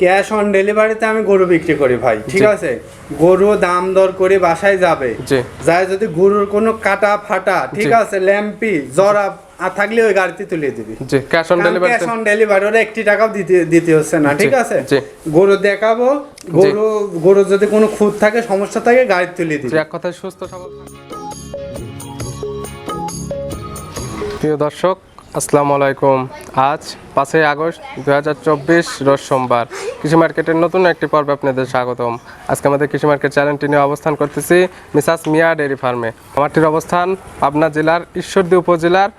Cash on ডেলিভারিতে আমি গরু বিক্রি করি ভাই ঠিক আছে? গরু দাম দর করে বাসায় যাবে। যায় যদি গরুর কোনো কাটা ফাটা ঠিক আছে ল্যাম্পি জরা আর থাকলে ওই গাড়িতে তুলে দিবি। Cash on delivery cash on delivery ওরা একটি টাকাও দিতে দিতে হচ্ছে না ঠিক আছে। গরু দেখাবো গরু গরু যদি কোনো খুঁত থাকে সমস্যা থাকে গাড়ি তুলে দিবি। এক কথায় সুস্থ সবল প্রিয় দর্শক আসসালামু আলাইকুম। আজ পাঁচই আগস্ট দু হাজার চব্বিশ রোজ সোমবার। কৃষি মার্কেটের নতুন একটি পর্বে আপনাদের স্বাগতম। আজকে আমাদের কৃষি মার্কেট চ্যানেলটি নিয়ে অবস্থান করতেছি মিসাস মিয়া ডেয়ারি ফার্মে। আমারটির অবস্থান পাবনা জেলার ঈশ্বরদী উপজেলার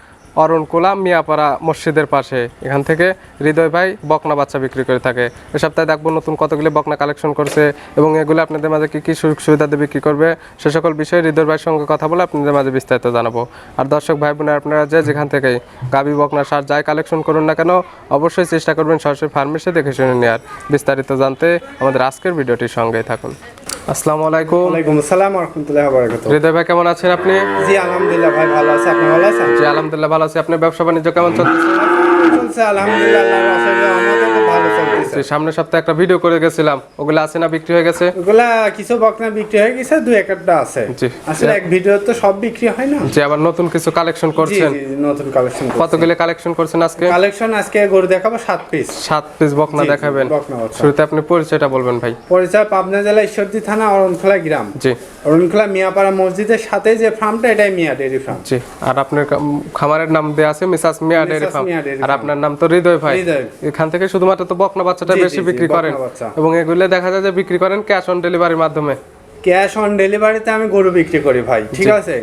অরণকুলা মিয়াপাড়া মসজিদের পাশে। এখান থেকে হৃদয় ভাই বকনা বাচ্চা বিক্রি করে থাকে। এ সপ্তাহে দেখব নতুন কতগুলি বকনা কালেকশন করছে এবং এগুলো আপনাদের মাঝে কী কী সুযোগ সুবিধা দিয়ে বিক্রি করবে, সে সকল বিষয়ে হৃদয় ভাইয়ের সঙ্গে কথা বলে আপনাদের মাঝে বিস্তারিত জানাব। আর দর্শক ভাই বোনের, আপনারা যে যেখান থেকেই গাবি বকনা সার যাই কালেকশন করুন না কেন, অবশ্যই চেষ্টা করবেন সরাসরি ফার্মেসি দেখে শুনে নেওয়ার। বিস্তারিত জানতে আমাদের আজকের ভিডিওটির সঙ্গেই থাকুন। আসসালামু আলাইকুম। ওয়ালাইকুম আসসালাম রহমতুল্লাহ বারাকাতুহ হৃদয় ভাই কেমন আছেন আপনি? জি আলহামদুলিল্লাহ ভাই ভালো আছে। আপনি ভালো আছেন? জি আলহামদুলিল্লাহ ভালো আছি। আপনার ব্যবসা বাণিজ্য কেমন চলছে চলছে আলহামদুলিল্লাহ আল্লাহর আশীর্বাদে চলতেছে সামনের সপ্তাহে একটা ভিডিও করে গেছিলাম। ওগুলো আছে না বিক্রি হয়ে গেছে? ওগুলা কিছু বকনা বিক্রি হয়ে গেছে দুই একটা আছে। জি। আসলে এক ভিডিও তো সব বিক্রি হয় না? যে আবার নতুন কিছু কালেকশন করছেন। জি নতুন কালেকশন কতগুলো কালেকশন করছেন আজকে? কালেকশন আজকে গরু দেখাবো সাত পিস সাত পিস বকনা জি, জি, দেখাবেন। শুরুতে আপনি পরিচয়টা বলবেন ভাই। পরিচয় পাবনা জেলা ঈশ্বরদী থানা অরণখোলা গ্রাম। জি। অরণখোলা মিয়াপাড়া মসজিদের সাথে যে ফার্মটা এটাই মিয়া ডেয়ারি ফার্ম জি আর আপনার খামারের নাম দেয়া আছে মিসাস মিয়া ডেয়ারি ফার্ম আর আপনার নাম তো হৃদয় ভাই। হৃদয়। এখান থেকে শুধুমাত্র তো বকনা বাচ্চাটা বেশি বিক্রি করেন। এবং এগুলো দেখা যায় যে বিক্রি করেন ক্যাশ অন ডেলিভারির মাধ্যমে। ক্যাশ অন ডেলিভারিতে আমি গরু বিক্রি করি ভাই ঠিক আছে?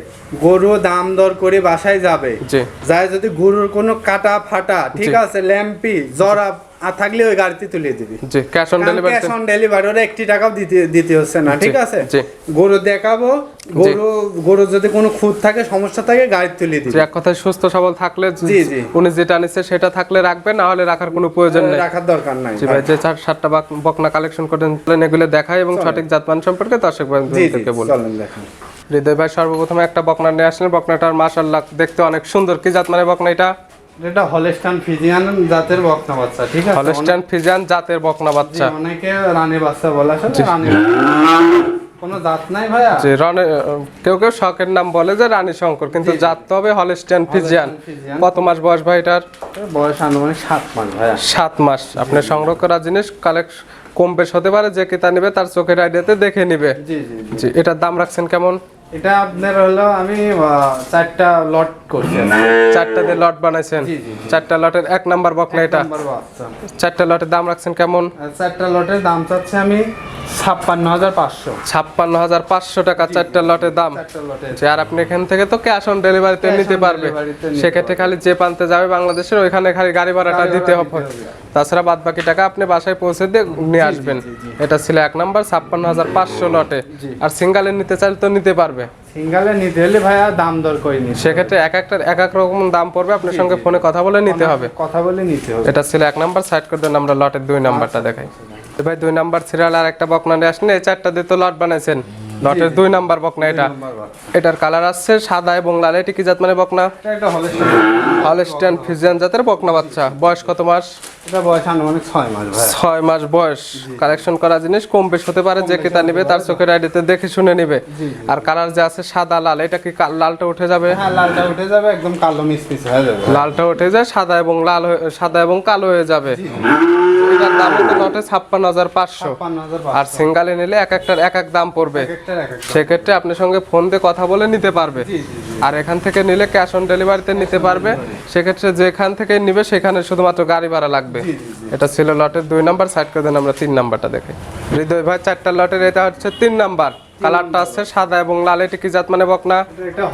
গরু দাম দর করে বাসায় যাবে। যায় যদি গরুর কোনো কাটা ফাটা ঠিক আছে ল্যাম্পি জরা আর থাকলে ওই গাড়িতে তুলে দিবি। জি cash on delivery cash on delivery ওরা একটি টাকাও দিতে দিতে হচ্ছে না ঠিক আছে। গরু দেখাবো গরু গরু যদি কোনো খুঁত থাকে সমস্যা থাকে গাড়ি তুলে দিবি। এক কথায় সুস্থ সবল থাকলে জি, জি। উনি যেটা নিচ্ছে সেটা থাকলে রাখবেন না হলে রাখার কোনো প্রয়োজন নেই। রাখার দরকার নাই। জি ভাই যে চার সাতটা বকনা কালেকশন করেন এগুলো দেখায় এবং সঠিক জাতমান সম্পর্কে দর্শক বন্ধুদেরকে বলুন চলেন দেখেন। হৃদয় ভাই সর্বপ্রথমে একটা বকনা নিয়ে আসলেন। বকনাটার মাশাল্লাহ দেখতে অনেক সুন্দর। কি জাত মানে বকনা এটা? এটা হলেস্টান ফিজিয়ান জাতের বকনা বাচ্চা ঠিক আছে? হলস্টাইন ফিজিয়ান জাতের বকনা বাচ্চা। অনেকে রানী বাচ্চা বলা আসলে রানী কোনো জাত নাই ভাইয়া? যে রনে কেউ কেউ শখের নাম বলে যে রানী শঙ্কর কিন্তু জাত তো হবে হলস্টাইন ফিজিয়ান। কত মাস বয়স ভাই এটার? বয়স আনুমানিক সাত মাস ভাইয়া। সাত মাস। আপনি সংগ্রহ করা জিনিস কালেক্ট কম বেশ হতে পারে যে কিতা নিবে তার চোখের আইডিয়াতে দেখে নিবে। জি দাম রাখছেন কেমন? এটা আপনার হলো আমি চারটা লট করছি। চারটা দিয়ে লট বানাইছেন? চারটা লটের এক নাম্বার বকনা এটা? চারটা লটের দাম রাখছেন কেমন? চারটা লটের দাম চাচ্ছি আমি ছাপ্পান্ন হাজার পাঁচশো। ছাপ্পান্ন হাজার পাঁচশো টাকা চারটা লটের দাম। আর আপনি এখান থেকে তো ক্যাশ অন ডেলিভারিতে নিতে পারবে। সেক্ষেত্রে খালি যে প্রান্তে যাবে বাংলাদেশের ওইখানে খালি গাড়ি ভাড়াটা দিতে হবে। তাছাড়া বাদ বাকি টাকা আপনি বাসায় পৌঁছে দিয়ে নিয়ে আসবেন। এটা ছিল এক নাম্বার ছাপ্পান্ন হাজার পাঁচশো লটে। আর সিঙ্গালে নিতে চাইলে তো নিতে পারবে। সিঙ্গালে নিতে হলে ভাইয়া দাম দর করে নিতে সেক্ষেত্রে এক একটা এক এক রকম দাম পড়বে আপনার সঙ্গে ফোনে কথা বলে নিতে হবে। কথা বলে নিতে হবে। এটা ছিল এক নাম্বার সাইড করে দেন আমরা লটের দুই নাম্বারটা দেখাই। ভাই দুই নাম্বার সিরিয়াল আর একটা বকনা নিয়ে আসেন এই চারটা দিয়ে তো লট বানাইছেন। লটের দুই নাম্বার বকনা এটা। এটার কালার আসছে সাদা এবং লাল। এটি কি জাত মানে বকনা একটা ফিজিয়ান জাতের বকনা বাচ্চা। বয়স কত মাস? এটা বয়স আনুমানিক ছয় মাস বয়স। কালেকশন করা জিনিস কম বেশ হতে পারে যে নিবে তার চোখের আইডিতে দেখে শুনে নিবে। আর কালার যে আছে সাদা লাল এটা কি লালটা উঠে যাবে? হ্যাঁ লালটা উঠে যাবে একদম কালো মিসমিস হয়ে যাবে। লালটা উঠে যায় সাদা এবং লাল সাদা এবং কালো হয়ে যাবে। এটার দাম ছাপ্পান্ন হাজার পাঁচশো। আর সিঙ্গালে নিলে এক একটার এক এক দাম পড়বে। সেক্ষেত্রে আপনার সঙ্গে ফোন দিয়ে কথা বলে নিতে পারবে। জি, জি, আর এখান থেকে নিলে ক্যাশ অন ডেলিভারিতে নিতে পারবে। সেক্ষেত্রে যেখান থেকে নিবে সেখানে শুধুমাত্র গাড়ি ভাড়া লাগবে। এটা ছিল লটের দুই নাম্বার সাইড করে দেন আমরা তিন নাম্বারটা দেখে। হৃদয় ভাই চারটা লটের এটা হচ্ছে তিন নাম্বার। কালারটা আছে সাদা এবং লাল এটি কি জাত মানে বকনা? এটা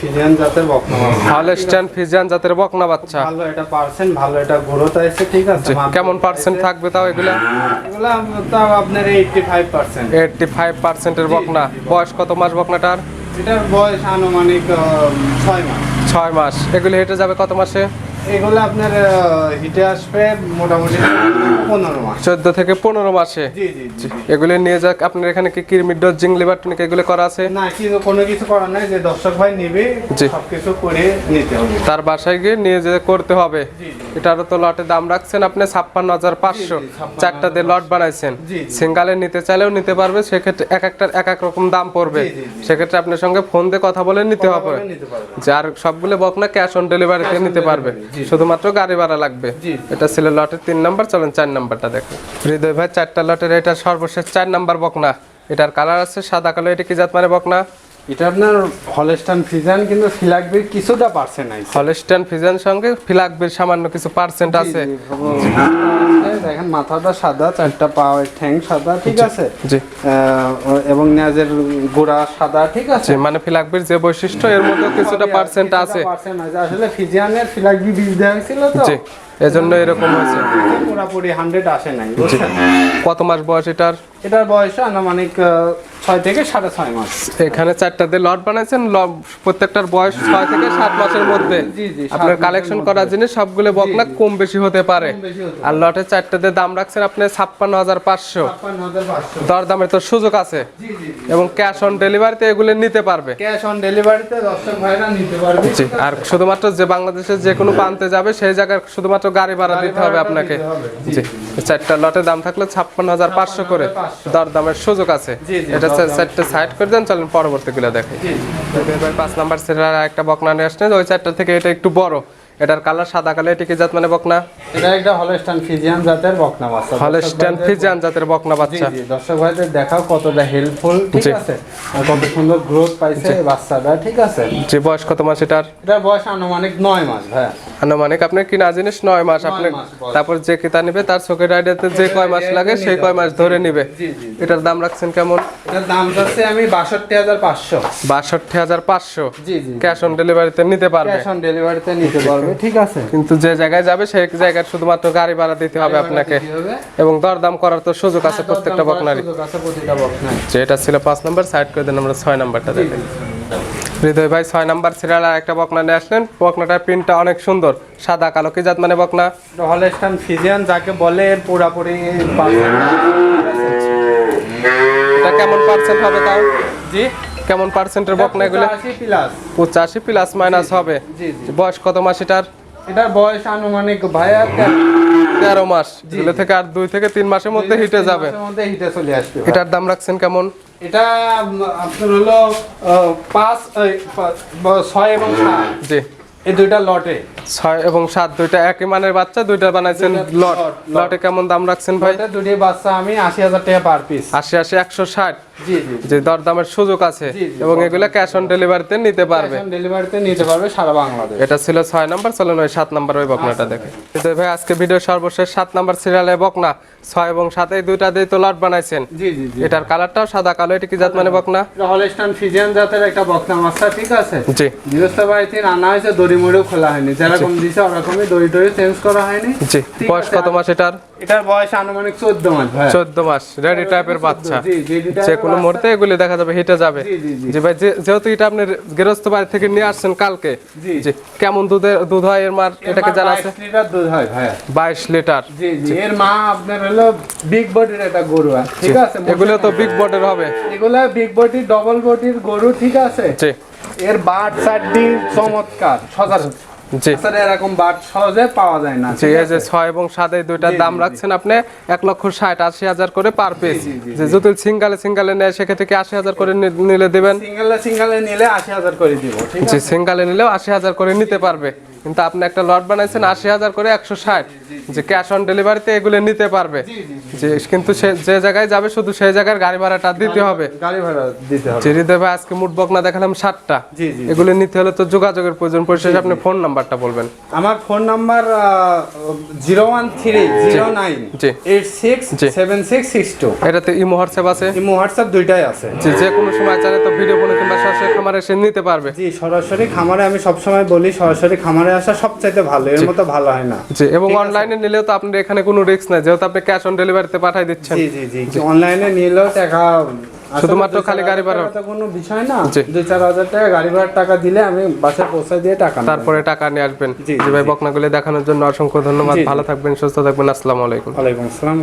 ফিজিয়ান জাতের বকনা। হলস্টাইন ফিজিয়ান জাতের বকনা বাচ্চা। ভালো এটা পার্সেন্ট ভালো এটা গ্রোথ আছে ঠিক আছে? কেমন পার্সেন্ট থাকবে তাও এগুলা? এগুলো তাও আপনার eighty five percent eighty five পার্সেন্টের বকনা বয়স কত মাস বকনাটার? এটার বয়স আনুমানিক ছয় মাস। ছয় মাস। এগুলো হেঁটে যাবে কত মাসে? এগুলো আপনার হিটে আসবে মোটামুটি পনেরো মাস। চোদ্দ থেকে পনেরো মাসে? এগুলো নিয়ে যাক আপনার এখানে কি কিরমির ডোজ জিং লিভার টনিক এগুলো করা আছে? না কিন্তু কোনো কিছু করার নাই যে দর্শক ভাই নেবে জি। সবকিছু করে নিতে হবে। তার বাসায় গিয়ে নিয়ে যেতে করতে হবে। এটারও তো লটে দাম রাখছেন আপনি ছাপ্পান্ন হাজার পাঁচশো। জি, জি, 56,500 চারটা দিয়ে লট বানাইছেন। সিঙ্গালে নিতে চাইলেও নিতে পারবে সেক্ষেত্রে এক একটার এক এক রকম দাম পড়বে। সেক্ষেত্রে আপনার সঙ্গে ফোন দিয়ে কথা বলে নিতে হবে। যার সবগুলো বক না ক্যাশ অন ডেলিভারিতে নিতে পারবে। শুধুমাত্র গাড়ি ভাড়া লাগবে। এটা ছিল লটের তিন নাম্বার চলেন চার নাম্বারটা দেখুন হৃদয় ভাই চারটা লটের এটা সর্বশেষ চার নাম্বার বকনা। এটার কালার আছে সাদা কালো এটা কি জাত মানে বকনা? এটা আপনার হলস্টান ফিজান কিন্তু ফিলাকবির কিছুটা পারছে নাই হলস্টাইন ফিজান সঙ্গে ফিলাকবির সামান্য কিছু পার্সেন্ট আছে। দেখেন মাথাটা সাদা চারটা পাওয়ার ঠ্যাং সাদা ঠিক আছে? জি। এবং নেজের গোড়া সাদা ঠিক আছে? মানে ফিলাকবির যে বৈশিষ্ট্য এর মধ্যে কিছুটা পার্সেন্ট আছে। আছে। আসলে ফিজিয়ানের ফিলাকবি বীজ দেওয়া হয়েছিল তো। এজন্য এরকম হয়েছে। পুরাপুরি হান্ড্রেড আসে নাই কত মাস বয়স এটার? এটার বয়স আনুমানিক ছয় থেকে সাড়ে ছয় মাস। এখানে চারটা দিয়ে লট বানাইছেন প্রত্যেকটার বয়স ছয় থেকে সাত মাসের মধ্যে। আপনার কালেকশন করার জিনিস সবগুলো বকনা কম বেশি হতে পারে। আর লটে চারটা দিয়ে দাম রাখছেন আপনি ছাপ্পান্ন হাজার পাঁচশো। পাঁচশো। দরদামের তো সুযোগ আছে। জি জি এবং ক্যাশ অন ডেলিভারিতে এগুলো নিতে পারবে। ক্যাশ অন ডেলিভারিতে দর্শক ভাইরা নিতে পারবে। আর শুধুমাত্র যে বাংলাদেশের যে কোনো প্রান্তে যাবে সেই জায়গায় শুধুমাত্র গাড়ি ভাড়া দিতে হবে আপনাকে। জি, চারটা লটের দাম থাকলে ছাপ্পান্ন হাজার পাঁচশো করে দর দামের সুযোগ আছে। এটা চারটা সাইড করে দেন চলেন পরবর্তীগুলো দেখে। পাঁচ নাম্বার সেটার একটা বকনা নিয়ে আসছেন ওই চারটা থেকে এটা একটু বড়। এটার কালার সাদা কালার এটা কি জাত মানে বকনা? এটা একটা হলস্টান ফিজিয়ান জাতের বকনা বাচ্চা। হলস্টাইন ফিজিয়ান জাতের বকনা বাচ্চা। জি দর্শক ভাইদের দেখাও কতটা হেল্পফুল ঠিক আছে? আর কত সুন্দর গ্রোথ পাইছে এই বাচ্চাটা ঠিক আছে? যে বয়স কত মাস এটার? এটার বয়স আনুমানিক নয় মাস ভাই আনুমানিক আপনার কিনা জিনিস নয় মাস আপনি তারপর যে কিতা নিবে তার চোখের আইডিয়াতে যে কয় মাস লাগে সেই কয় মাস ধরে নিবে। জি জি। এটার দাম রাখছেন কেমন? এটার দাম যাচ্ছে আমি বাষট্টি হাজার পাঁচশো। বাষট্টি হাজার পাঁচশো। জি জি ক্যাশ অন ডেলিভারিতে নিতে পারবে। ক্যাশ অন ডেলিভারিতে নিতে পারবে। ঠিক আছে। কিন্তু যে জায়গায় যাবে সেই জায়গায় শুধুমাত্র গাড়ি ভাড়া দিতে হবে আপনাকে। এবং দরদাম করার তো সুযোগ আছে হ্যাঁ, প্রত্যেকটা বকনারই। সুযোগ আছে প্রতিটা বকনায়। যে এটা ছিল পাঁচ নাম্বার সাইড করে দেন আমরা ছয় নাম্বারটা দেখেন হৃদয় ভাই ছয় নাম্বার সিরিয়াল আর একটা বকনা নিয়ে আসলেন। বকনাটার প্রিন্টটা অনেক সুন্দর। সাদা কালো কি জাত মানে বকনা? হলস্টান ফিজিয়ান যাকে বলে এর পুরাপুরি এটা কেমন পার্সেন্ট হবে তাও? জি? কেমন পার্সেন্টের বকনা এগুলো? আশি প্লাস পঁচাশি প্লাস মাইনাস হবে। জি জি। বয়স কত মাস এটার? এটার বয়স আনুমানিক ভাইয়া তেরো মাস। এগুলো থেকে আর দুই থেকে তিন মাসের মধ্যে হিটে যাবে। মধ্যে হিটে চলে আসবে এটার দাম রাখছেন কেমন? এটা আপনার হলো আহ, পাঁচ এই, পাঁচ, ব- ছয় এবং সাত। জি। এই দুইটা লটে। ছয় এবং সাত দুইটা একই মানের বাচ্চা দুইটা বানাইছেন লট। লট, কেমন দাম রাখছেন ভাই? দুটি বাচ্চা আমি আশি হাজার টাকা পার পিস। আশি আশি একশো ষাট। জি জি যে দরদামের সুযোগ আছে এবং এগুলো ক্যাশ অন ডেলিভারিতে নিতে পারবে। ডেলিভারিতে নিতে পারবে সারা বাংলাদেশ। এটা ছিল ছয় নাম্বার চলেন ওই সাত নাম্বার ওই বকনাটা দেখে। ভাই আজকে ভিডিও সর্বশেষ সাত নাম্বার সিরিয়ালে বকনা। ছয় এবং সাথে দুইটা দিয়ে তো লট বানাইছেন। এটার কালারটাও সাদা কালো এটা কি জাত মানে বকনা? হলস্টান ফিজিয়ান জাতের একটা বকনা বাচ্চা ঠিক আছে? জি। গৃহস্থ বাড়িতে রান্না হয়েছে দড়ি মুড়েও খোলা হয়নি। যেরকম দিছে ওরকমই দড়ি টড়ি চেঞ্জ করা হয়নি। জি। বয়স কত মাস এটার? এটার বয়স আনুমানিক চোদ্দ মাস ভাই। চোদ্দ মাস রেডি টাইপের বাচ্চা। যে কোনো মুহূর্তে এগুলি দেখা যাবে হিটে যাবে। জি, ভাই যেহেতু এটা আপনি গৃহস্থ বাড়ি থেকে নিয়ে আসছেন কালকে জি। কেমন দুধের দুধ হয় এর মার? এটাকে জানা আছে? লিটার দুধ হয় ভাইয়া বাইশ লিটার। জি জি এর মা আপনার হলো বিগ বডির একটা গরু ঠিক আছে এগুলো তো বিগ বটের হবে। এগুলা বিগ বডি ডবল বডির গরু ঠিক আছে? জি। এর বাট চারটি চমৎকার জি আসলে এরকম বাট সহজে পাওয়া যায় না। জি এই যে এবং সাত এই দুইটার দাম রাখছেন আপনি এক লক্ষ ষাট আশি হাজার করে পার পিস। যে যদি সিঙ্গালে সিঙ্গালে নেয় সেক্ষেত্রে কি আশি হাজার করে নিলে দেবেন? সিঙ্গেলে সিঙ্গেলে নিলে আশি হাজার করে দিব ঠিক জি আছে? সিঙ্গালে নিলেও আশি হাজার করে নিতে পারবে। কিন্তু আপনি একটা লট বানাইছেন আশি হাজার করে একশো ষাট। যে ক্যাশ অন ডেলিভারিতে এগুলো নিতে পারবে। যে কিন্তু সে যে জায়গায় যাবে শুধু সেই জায়গার গাড়ি ভাড়াটা দিতে হবে। গাড়ি ভাড়া দিতে হবে। চিরি দেবে আজকে মুট বকনা দেখালাম সাতটা। এগুলো নিতে হলে তো যোগাযোগের প্রয়োজন পরিশেষে আপনি ফোন নাম্বারটা বলবেন। আমার phone number zero one three zero nine. Eight six. Seven six six two. এটাতে ইমো হোয়াটসঅ্যাপ আছে? ইমো হোয়াটসঅ্যাপ দুইটাই আছে। যে যে কোনো সময় চাইলে তো ভিডিও বলে কিংবা সরাসরি খামারে এসে নিতে পারবে। জি সরাসরি খামারে আমি সবসময় বলি সরাসরি খামারে আসা সবচাইতে ভালো এর মতো ভালো হয় না। জি এবং অনলাইনে নিলেও তো আপনার এখানে কোনো রিস্ক নাই যেহেতু আপনি ক্যাশ অন ডেলিভারিতে পাঠাই দিচ্ছেন। জি জি জি অনলাইনে নিলেও টাকা শুধুমাত্র খালি গাড়ি ভাড়া? কোনো বিষয় না। দুই চার হাজার টাকা গাড়ি ভাড়ার টাকা দিলে আমি বাসায় পৌঁছে দিয়ে টাকা তারপরে টাকা নিয়ে আসবেন। জি, ভাই বকনাগুলি দেখানোর জন্য অসংখ্য ধন্যবাদ। ভালো থাকবেন সুস্থ থাকবেন। আসসালামু আলাইকুম। ওয়ালাইকুম আসসালাম।